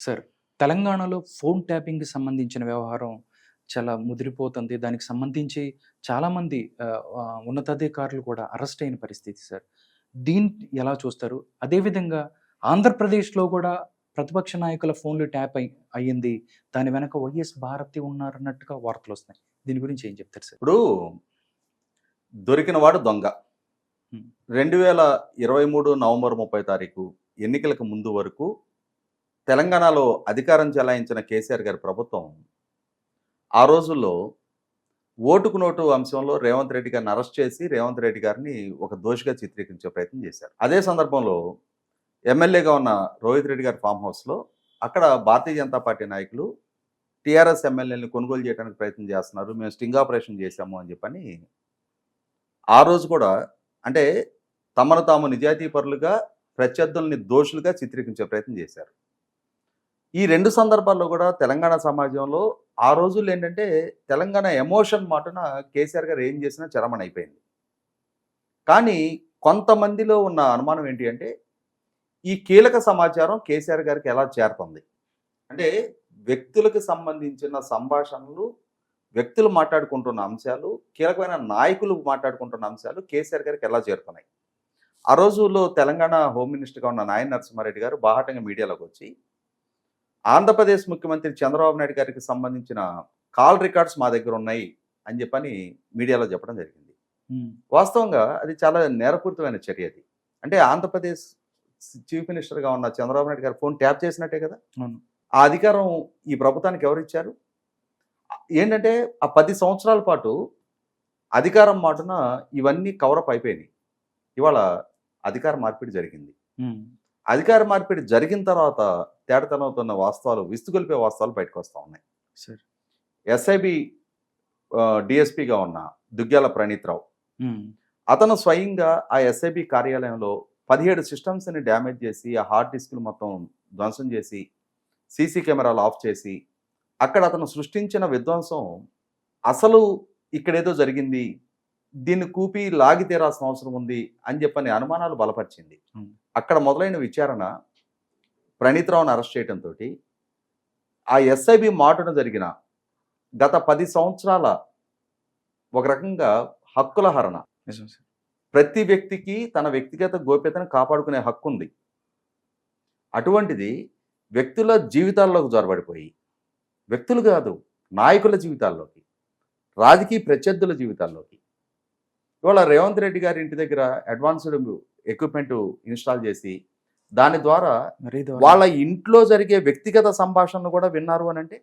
Sir తెలంగాణలో phone ట్యాపింగ్కి సంబంధించిన వ్యవహారం చాలా ముదిరిపోతుంది. దానికి సంబంధించి చాలామంది ఉన్నతాధికారులు కూడా అరెస్ట్ అయిన పరిస్థితి సార్. దీన్ని ఎలా చూస్తారు? అదేవిధంగా ఆంధ్రప్రదేశ్లో కూడా ప్రతిపక్ష నాయకుల ఫోన్లు ట్యాప్ అయి అయ్యింది. దాని వెనక వైఎస్ భారతి ఉన్నారన్నట్టుగా వార్తలు వస్తున్నాయి. దీని గురించి ఏం చెప్తారు సార్? ఇప్పుడు దొరికిన వాడు దొంగ. రెండు వేల ఇరవై మూడు నవంబర్ ముప్పై తారీఖు ఎన్నికలకు ముందు వరకు తెలంగాణలో అధికారం చెలాయించిన కేసీఆర్ గారి ప్రభుత్వం ఆ రోజుల్లో ఓటుకు నోటు అంశంలో రేవంత్ రెడ్డి గారిని అరెస్ట్ చేసి రేవంత్ రెడ్డి గారిని ఒక దోషిగా చిత్రీకరించే ప్రయత్నం చేశారు. అదే సందర్భంలో ఎమ్మెల్యేగా ఉన్న రోహిత్ రెడ్డి గారి ఫామ్ హౌస్లో అక్కడ భారతీయ జనతా పార్టీ నాయకులు టీఆర్ఎస్ ఎమ్మెల్యేని కొనుగోలు చేయడానికి ప్రయత్నం చేస్తున్నారు. మేము స్టింగ్ ఆపరేషన్ చేశాము అని చెప్పని ఆ రోజు కూడా అంటే తమను తాము నిజాయితీ పరులుగా ప్రత్యర్థుల్ని దోషులుగా చిత్రీకరించే ప్రయత్నం చేశారు. ఈ రెండు సందర్భాల్లో కూడా తెలంగాణ సమాజంలో ఆ రోజుల్లో ఏంటంటే తెలంగాణ ఎమోషన్ మాటన కేసీఆర్ గారు ఏం చేసినా చరమణ అయిపోయింది. కానీ కొంతమందిలో ఉన్న అనుమానం ఏంటి అంటే ఈ కీలక సమాచారం కేసీఆర్ గారికి ఎలా చేరుతుంది? అంటే వ్యక్తులకు సంబంధించిన సంభాషణలు వ్యక్తులు మాట్లాడుకుంటున్న అంశాలు కీలకమైన నాయకులు మాట్లాడుకుంటున్న అంశాలు కేసీఆర్ గారికి ఎలా చేరుతున్నాయి? ఆ రోజుల్లో తెలంగాణ హోమ్ మినిస్టర్గా ఉన్న నాయన నరసింహారెడ్డి గారు బాహాటంగా మీడియాలోకి వచ్చి ఆంధ్రప్రదేశ్ ముఖ్యమంత్రి చంద్రబాబు నాయుడు గారికి సంబంధించిన కాల్ రికార్డ్స్ మా దగ్గర ఉన్నాయి అని చెప్పని మీడియాలో చెప్పడం జరిగింది. వాస్తవంగా అది చాలా నేరపూరితమైన చర్య అది. అంటే ఆంధ్రప్రదేశ్ చీఫ్ మినిస్టర్గా ఉన్న చంద్రబాబు నాయుడు గారు ఫోన్ ట్యాప్ చేసినట్టే కదా. ఆ అధికారం ఈ ప్రభుత్వానికి ఎవరు ఇచ్చారు? ఏంటంటే ఆ పది సంవత్సరాల పాటు అధికారం మాటున ఇవన్నీ కవరప్ అయిపోయినాయి. ఇవాళ అధికార మార్పిడి జరిగింది. అధికార మార్పిడి జరిగిన తర్వాత తేడతనవుతున్న వాస్తవాలు విస్తుగొలిపే వాస్తవాలు బయటకు వస్తూ ఉన్నాయి. సార్. ఎస్ఐబి డిఎస్పిగా ఉన్న దుగ్గ్యాల ప్రణీత్రావు అతను స్వయంగా ఆ ఎస్ఐబి కార్యాలయంలో పదిహేడు సిస్టమ్స్ని డ్యామేజ్ చేసి ఆ హార్డ్ డిస్క్లు మొత్తం ధ్వంసం చేసి సీసీ కెమెరాలు ఆఫ్ చేసి అక్కడ అతను సృష్టించిన విధ్వంసం అసలు ఇక్కడేదో జరిగింది దీన్ని కూపి లాగి తీరాల్సిన అవసరం ఉంది అని చెప్పని అనుమానాలు బలపరిచింది. అక్కడ మొదలైన విచారణ ప్రణీత్ రావును అరెస్ట్ చేయడంతో ఆ ఎస్ఐబి మాటున జరిగిన గత పది సంవత్సరాల ఒక రకంగా హక్కుల హరణ. ప్రతి వ్యక్తికి తన వ్యక్తిగత గోప్యతను కాపాడుకునే హక్కు ఉంది. అటువంటిది వ్యక్తుల జీవితాల్లోకి జొరబడిపోయి వ్యక్తులు కాదు నాయకుల జీవితాల్లోకి రాజకీయ ప్రత్యర్థుల జీవితాల్లోకి ఇవాళ రేవంత్ రెడ్డి గారి ఇంటి దగ్గర అడ్వాన్స్డ్ ఎక్విప్మెంట్ ఇన్స్టాల్ చేసి దాని ద్వారా. వాళ్ళ ఇంట్లో జరిగే వ్యక్తిగత సంభాషణలు కూడా విన్నారు అని అంటే.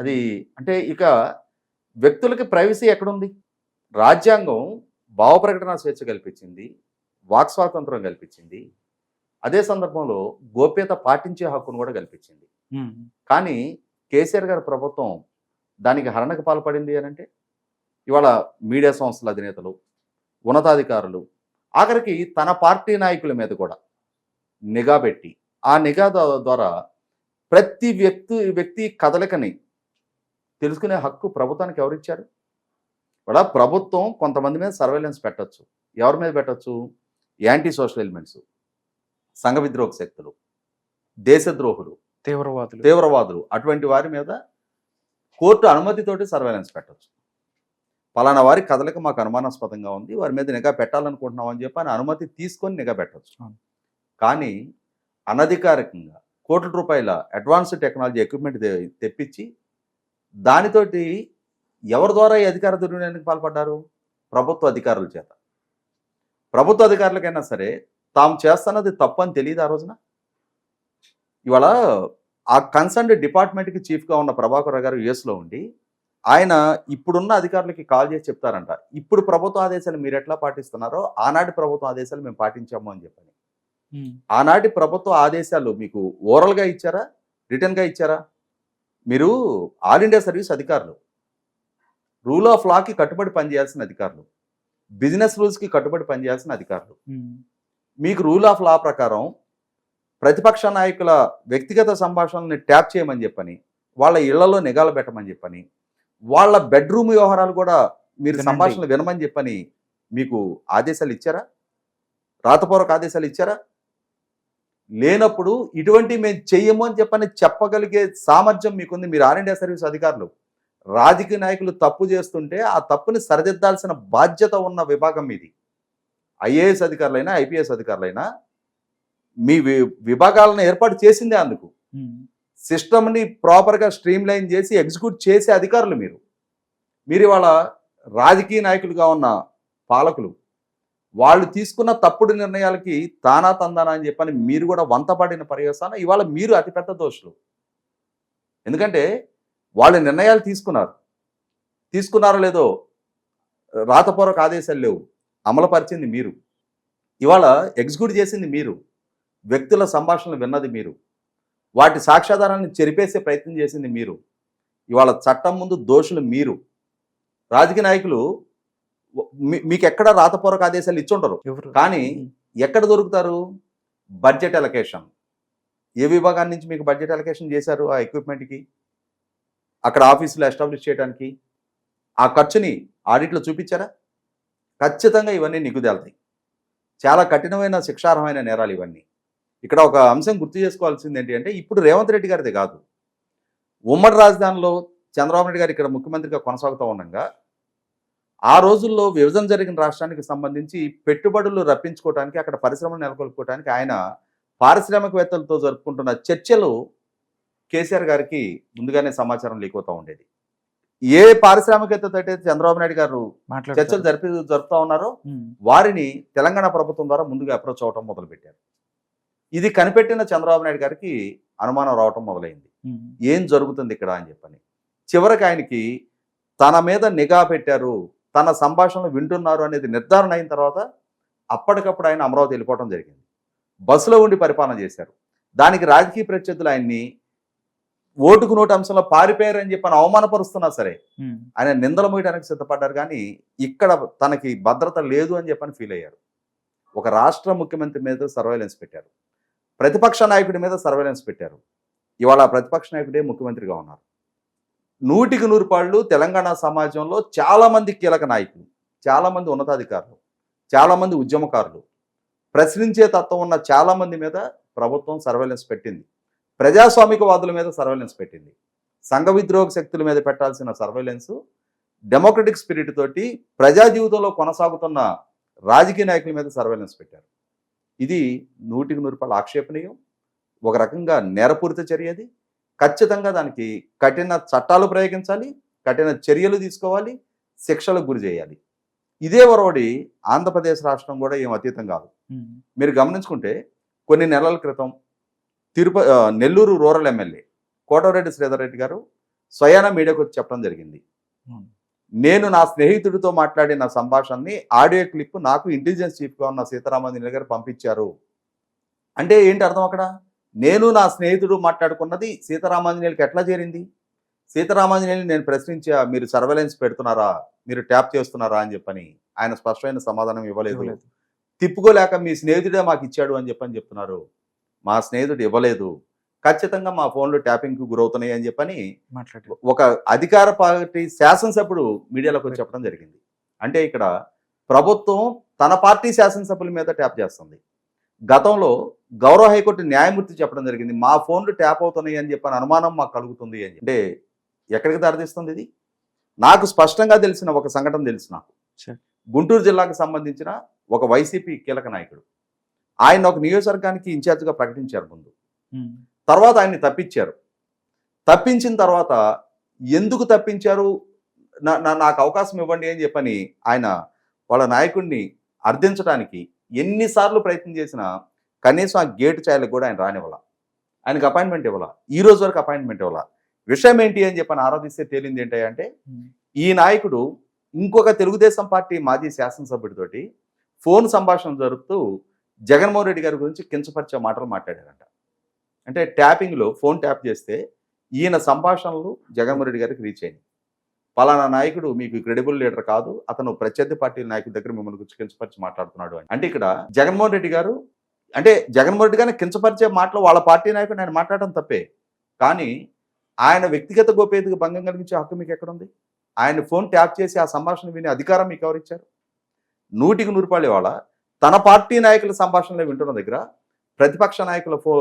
అది అంటే ఇక వ్యక్తులకి ప్రైవసీ ఎక్కడుంది రాజ్యాంగం భావ ప్రకటన స్వేచ్ఛ కల్పించింది వాక్ స్వాతంత్రం కల్పించింది అదే సందర్భంలో గోప్యత పాటించే హక్కును కూడా కల్పించింది కానీ కేసీఆర్ గారి ప్రభుత్వం దానికి హరణకు పాల్పడింది అని అంటే ఇవాళ మీడియా సంస్థల అధినేతలు ఉన్నతాధికారులు ఆఖరికి తన పార్టీ నాయకుల మీద కూడా నిఘా పెట్టి ఆ నిఘా ద్వా- ద్వారా ప్రతి వ్యక్తి వ్యక్తి కదలికని తెలుసుకునే హక్కు ప్రభుత్వానికి ఎవరిచ్చారు కూడా ప్రభుత్వం కొంతమంది మీద సర్వేలెన్స్ పెట్టొచ్చు. ఎవరి మీద పెట్టొచ్చు? యాంటీ సోషల్ ఎలిమెంట్స్ సంఘ విద్రోహ శక్తులు దేశద్రోహులు తీవ్రవాదులు. తీవ్రవాదులు అటువంటి వారి మీద కోర్టు అనుమతితోటి సర్వేలెన్స్ పెట్టచ్చు. పలానా వారి కదలిక మాకు అనుమానాస్పదంగా ఉంది వారి మీద నిఘా పెట్టాలనుకుంటున్నాం అని చెప్పి అని అనుమతి తీసుకొని నిఘా పెట్టచ్చు. కానీ అనధికారికంగా కోట్ల రూపాయల అడ్వాన్స్డ్ టెక్నాలజీ ఎక్విప్మెంట్ తెప్పించి దానితోటి ఎవరి ద్వారా ఈ అధికార దుర్వినియోగానికి పాల్పడ్డారు? ప్రభుత్వ అధికారుల చేత. ప్రభుత్వ అధికారులకైనా సరే తాము చేస్తున్నది తప్పు అని తెలియదు ఆ రోజున? ఇవాళ ఆ కన్సర్న్డ్ డిపార్ట్మెంట్కి చీఫ్గా ఉన్న ప్రభాకర్ గారు యుఎస్లో ఉండి ఆయన ఇప్పుడున్న అధికారులకి కాల్ చేసి చెప్తారంట. ఇప్పుడు ప్రభుత్వ ఆదేశాలు మీరు ఎట్లా పాటిస్తున్నారో ఆనాటి ప్రభుత్వ ఆదేశాలు మేము పాటించాము అని చెప్పని. ఆనాటి ప్రభుత్వ ఆదేశాలు మీకు ఓరల్గా ఇచ్చారా? రిటర్న్గా ఇచ్చారా? మీరు ఆల్ ఇండియా సర్వీస్ అధికారులు. రూల్ ఆఫ్ లాకి కట్టుబడి పనిచేయాల్సిన అధికారులు. బిజినెస్ రూల్స్కి కట్టుబడి పనిచేయాల్సిన అధికారులు. మీకు రూల్ ఆఫ్ లా ప్రకారం ప్రతిపక్ష నాయకుల వ్యక్తిగత సంభాషణల్ని ట్యాప్ చేయమని చెప్పని వాళ్ళ ఇళ్ళలో నిఘాలు పెట్టమని చెప్పని వాళ్ళ బెడ్రూమ్ వ్యవహారాలు కూడా మీరు. సంభాషణలు వినమని చెప్పని మీకు ఆదేశాలు ఇచ్చారా? రాతపూర్వక ఆదేశాలు ఇచ్చారా? లేనప్పుడు ఇటువంటి మేము చెయ్యము అని చెప్పని చెప్పగలిగే సామర్థ్యం మీకుంది. మీరు ఆల్ ఇండియా సర్వీస్ అధికారులు. రాజకీయ నాయకులు తప్పు చేస్తుంటే ఆ తప్పుని సరిదిద్దాల్సిన బాధ్యత ఉన్న విభాగం మీది. ఐఏఎస్ అధికారులైనా ఐపీఎస్ అధికారులైనా మీ వి- విభాగాలను ఏర్పాటు చేసిందే అందుకు. సిస్టమ్ని ప్రాపర్గా స్ట్రీమ్ లైన్ చేసి ఎగ్జిక్యూట్ చేసే అధికారులు మీరు. మీరు ఇవాళ రాజకీయ నాయకులుగా ఉన్న పాలకులు వాళ్ళు తీసుకున్న తప్పుడు నిర్ణయాలకి తానా తందానా అని చెప్పని మీరు కూడా వంతపడిన పర్యవసాన ఇవాళ మీరు అతిపెద్ద దోషులు. ఎందుకంటే వాళ్ళు నిర్ణయాలు తీసుకున్నారు. తీసుకున్నారో లేదో రాతపూర్వక ఆదేశాలు లేవు. అమలుపరిచింది మీరు. ఇవాళ ఎగ్జిక్యూట్ చేసింది మీరు. వ్యక్తుల సంభాషణలు విన్నది మీరు. వాటి సాక్ష్యాధారాలను చెరిపేసే ప్రయత్నం చేసింది మీరు. ఇవాళ చట్టం ముందు దోషులు మీరు. రాజకీయ నాయకులు మీ- మీకు ఎక్కడ రాతపూర్వక ఆదేశాలు ఇచ్చుండరు. ఎవరు? కానీ ఎక్కడ దొరుకుతారు? బడ్జెట్ అలొకేషన్ ఏ విభాగాన్ని నుంచి మీకు బడ్జెట్ అలొకేషన్ చేశారు ఆ ఎక్విప్మెంట్కి అక్కడ ఆఫీసులో ఎస్టాబ్లిష్ చేయడానికి ఆ ఖర్చుని ఆడిట్లో చూపించారా? ఖచ్చితంగా ఇవన్నీ నిగుదేళ్తాయి చాలా కఠినమైన శిక్షార్హమైన నేరాలు ఇవన్నీ. ఇక్కడ ఒక అంశం గుర్తు చేసుకోవాల్సింది ఏంటి అంటే ఇప్పుడు రేవంత్ రెడ్డి గారిది కాదు. ఉమ్మడి రాజధానిలో చంద్రబాబు నాయుడు గారు ఇక్కడ ముఖ్యమంత్రిగా కొనసాగుతూ ఉండగా ఆ రోజుల్లో విభజన జరిగిన రాష్ట్రానికి సంబంధించి పెట్టుబడులు రప్పించుకోవడానికి అక్కడ పరిశ్రమలు నెలకొల్పుకోవడానికి ఆయన పారిశ్రామికవేత్తలతో జరుపుకుంటున్న చర్చలు కేసీఆర్ గారికి ముందుగానే సమాచారం లీక్ ఉండేది. ఏ పారిశ్రామికవేత్తతో అయితే చంద్రబాబు నాయుడు గారు. చర్చలు జరిపి జరుపుతా ఉన్నారో వారిని తెలంగాణ ప్రభుత్వం ద్వారా ముందుగా అప్రోచ్ అవటం మొదలుపెట్టారు. ఇది కనిపెట్టిన చంద్రబాబు నాయుడు గారికి అనుమానం రావటం మొదలైంది. ఏం జరుగుతుంది ఇక్కడ అని చెప్పని. చివరికి ఆయనకి తన మీద నిఘా పెట్టారు తన సంభాషణలు వింటున్నారు అనేది నిర్ధారణ అయిన తర్వాత అప్పటికప్పుడు ఆయన అమరావతి వెళ్ళిపోవడం జరిగింది. బస్సులో ఉండి పరిపాలన చేశారు. దానికి రాజకీయ ప్రత్యర్థులు ఆయన్ని ఓటుకు నోటు అంశంలో పారిపోయారని చెప్పని అవమానపరుస్తున్నా సరే ఆయన నిందలు మోయడానికి సిద్ధపడ్డారు కానీ ఇక్కడ తనకి భద్రత లేదు అని చెప్పని ఫీల్ అయ్యారు. ఒక రాష్ట్ర ముఖ్యమంత్రి మీద సర్వైలెన్స్ పెట్టారు. ప్రతిపక్ష నాయకుడి మీద సర్వేలెన్స్ పెట్టారు. ఇవాళ ప్రతిపక్ష నాయకుడే ముఖ్యమంత్రిగా ఉన్నారు. నూటికి నూరు పాళ్ళు తెలంగాణ సమాజంలో చాలామంది కీలక నాయకులు చాలామంది ఉన్నతాధికారులు చాలామంది ఉద్యమకారులు ప్రశ్నించే తత్వం ఉన్న చాలామంది మీద ప్రభుత్వం సర్వేలెన్స్ పెట్టింది. ప్రజాస్వామికవాదుల మీద సర్వేలెన్స్ పెట్టింది. సంఘ విద్రోహ శక్తుల మీద పెట్టాల్సిన సర్వేలెన్స్ డెమోక్రటిక్ స్పిరిట్ తోటి ప్రజా జీవితంలో కొనసాగుతున్న రాజకీయ నాయకుల మీద సర్వేలెన్స్ పెట్టారు. ఇది నూటికి నూరు రూపాయల ఆక్షేపణీయం. ఒక రకంగా నేరపూరిత చర్య అది. ఖచ్చితంగా దానికి కఠిన చట్టాలు ప్రయోగించాలి కఠిన చర్యలు తీసుకోవాలి శిక్షలకు గురి చేయాలి. ఇదే వరవడి ఆంధ్రప్రదేశ్ రాష్ట్రం కూడా ఏం అతీతం కాదు. మీరు గమనించుకుంటే కొన్ని నెలల క్రితం తిరుప ఆ, నెల్లూరు రూరల్ ఎమ్మెల్యే కోటరెడ్డి శ్రీధర్ రెడ్డి గారు స్వయాన మీడియాకు వచ్చి చెప్పడం జరిగింది. నేను నా స్నేహితుడితో మాట్లాడిన సంభాషణని ఆడియో క్లిప్ నాకు ఇంటెలిజెన్స్ చీఫ్గా ఉన్న సీతారామన్ గారు పంపించారు. అంటే ఏంటి అర్థం అక్కడ? నేను నా స్నేహితుడు మాట్లాడుకున్నది సీతారామాంజనేయులకి ఎట్లా చేరింది? సీతారామాంజనేయులు నేను ప్రశ్నించా మీరు సర్వేలెన్స్ పెడుతున్నారా? మీరు ట్యాప్ చేస్తున్నారా అని చెప్పని ఆయన స్పష్టమైన సమాధానం ఇవ్వలేదు. ఇవ్వలేదు. తిప్పుకోలేక మీ స్నేహితుడే మాకు ఇచ్చాడు అని చెప్పని చెప్తున్నారు. మా స్నేహితుడు ఇవ్వలేదు. ఖచ్చితంగా మా ఫోన్లు ట్యాపింగ్కి గురవుతున్నాయి అని చెప్పని ఒక అధికార పార్టీ శాసనసభ్యుడు మీడియాలోకి వచ్చి చెప్పడం జరిగింది. అంటే ఇక్కడ ప్రభుత్వం తన పార్టీ శాసనసభ్యుల మీద ట్యాప్ చేస్తుంది. గతంలో గౌరవ హైకోర్టు న్యాయమూర్తి చెప్పడం జరిగింది మా ఫోన్లు ట్యాప్ అవుతున్నాయి అని చెప్పని అనుమానం మాకు కలుగుతుంది అని అంటే ఎక్కడికి దారితీస్తుంది ఇది? నాకు స్పష్టంగా తెలిసిన ఒక సంఘటన తెలుసు నాకు. గుంటూరు జిల్లాకు సంబంధించిన ఒక వైసీపీ కీలక నాయకుడు. ఆయన ఒక నియోజకవర్గానికి ఇన్ఛార్జ్గా ప్రకటించారు ముందు. తర్వాత ఆయన్ని తప్పించారు. తప్పించిన తర్వాత ఎందుకు తప్పించారు? నా- నాకు అవకాశం ఇవ్వండి అని చెప్పని ఆయన వాళ్ళ నాయకుడిని అర్థించడానికి ఎన్నిసార్లు ప్రయత్నం చేసినా కనీసం ఆ గేటు చాయలకు కూడా ఆయన రానివ్వాల. ఆయనకు అపాయింట్మెంట్ ఇవ్వాల. ఈ రోజు వరకు అపాయింట్మెంట్ ఇవ్వాల. విషయం ఏంటి అని చెప్పని ఆరాధిస్తే తేలింది ఏంటి అంటే ఉమ్, ఈ నాయకుడు ఇంకొక తెలుగుదేశం పార్టీ మాజీ శాసనసభ్యుడితోటి ఫోన్ సంభాషణ జరుపుతూ జగన్మోహన్ రెడ్డి గారి గురించి కించపరిచే మాటలు మాట్లాడారంట. అంటే ట్యాపింగ్లో ఫోన్ ట్యాప్ చేస్తే ఈయన సంభాషణలు జగన్మోహన్ రెడ్డి గారికి రీచ్ అయింది పలానా నాయకుడు మీకు క్రెడిబుల్ లీడర్ కాదు అతను ప్రత్యర్థి పార్టీ నాయకుడి దగ్గర మిమ్మల్ని కించపరిచి మాట్లాడుతున్నాడు అని. అంటే ఇక్కడ జగన్మోహన్ రెడ్డి గారు అంటే జగన్మోహన్ రెడ్డి గారిని కించపరిచే మాటలు వాళ్ళ పార్టీ నాయకుడు ఆయన మాట్లాడడం తప్పే. కానీ ఆయన వ్యక్తిగత గోప్యతకు భంగం కలిగించే హక్కు మీకు ఎక్కడుంది? ఆయన ఫోన్ ట్యాప్ చేసి ఆ సంభాషణ వినే అధికారం మీకు ఎవరిచ్చారు? నూటికి నూరు వాళ్ళ తన పార్టీ నాయకుల సంభాషణలే వింటున్న దగ్గర ప్రతిపక్ష నాయకుల ఫో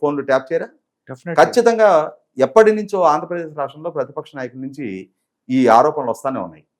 ఫోన్లు ట్యాప్ చేయరా? ఖచ్చితంగా ఎప్పటి నుంచో ఆంధ్రప్రదేశ్ రాష్ట్రంలో ప్రతిపక్ష నాయకుల నుంచి ఈ ఆరోపణలు వస్తానే ఉన్నాయి.